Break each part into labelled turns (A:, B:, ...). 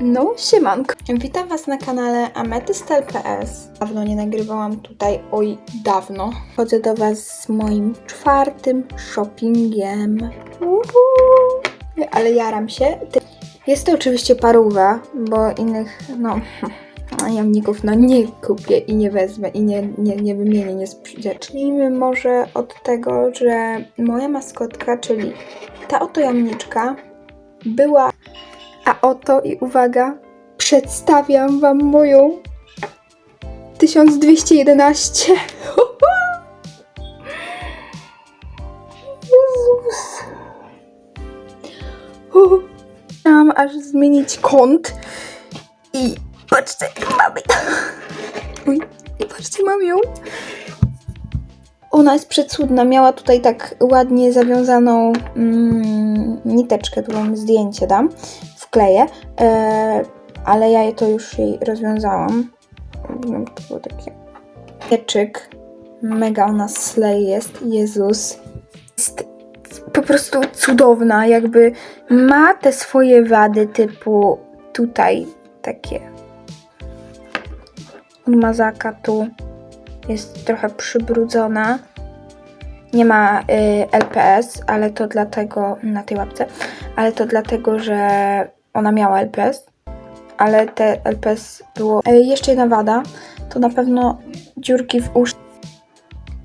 A: No, siemanko. Witam Was na kanale ametystel.ps. Dawno nie nagrywałam tutaj, oj, dawno. Chodzę do Was z moim czwartym shoppingiem. Uhu. Ale jaram się. Jest to oczywiście parówa, bo innych, no, jamników, no nie kupię i nie wezmę i nie, nie, nie wymienię, nie sprzyjdę. Zacznijmy może od tego, że moja maskotka, czyli ta oto jamniczka, była a oto i uwaga, przedstawiam Wam moją 1211. Jezus. Chciałam aż zmienić kąt i patrzcie, mamy. Uj, i patrzcie, mam ją. Ona jest przecudna. Miała tutaj tak ładnie zawiązaną mm, niteczkę, którą zdjęcie dam, wkleję, e, ale ja to już jej rozwiązałam. No, to było takie pieczyk. Mega ona slay jest. Jezus. Jest po prostu cudowna. Jakby ma te swoje wady typu tutaj takie od mazaka tu jest trochę przybrudzona. Nie ma y, LPS, ale to dlatego na tej łapce, ale to dlatego, że ona miała LPS, ale te LPS było. Jeszcze jedna wada, to na pewno dziurki w usz,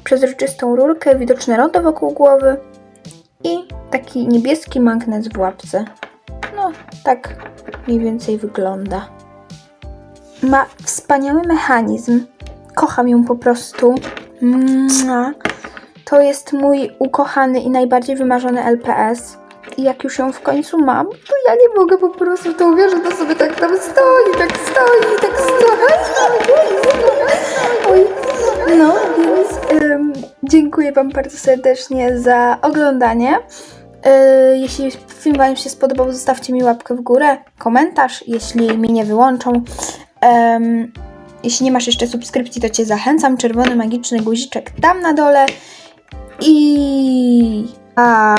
A: przezroczystą rurkę, widoczne rondo wokół głowy i taki niebieski magnes w łapce. No, tak mniej więcej wygląda. Ma wspaniały mechanizm. Kocham ją po prostu. To jest mój ukochany i najbardziej wymarzony LPS. Jak już ją w końcu mam, to ja nie mogę po prostu to uwierzyć, to sobie tak tam stoi, tak stoi, tak stoi. Oj. No, więc ym, dziękuję Wam bardzo serdecznie za oglądanie. Yy, jeśli film Wam się spodobał, zostawcie mi łapkę w górę, komentarz, jeśli mi nie wyłączą. Em, jeśli nie masz jeszcze subskrypcji, to Cię zachęcam. Czerwony magiczny guziczek tam na dole. I. A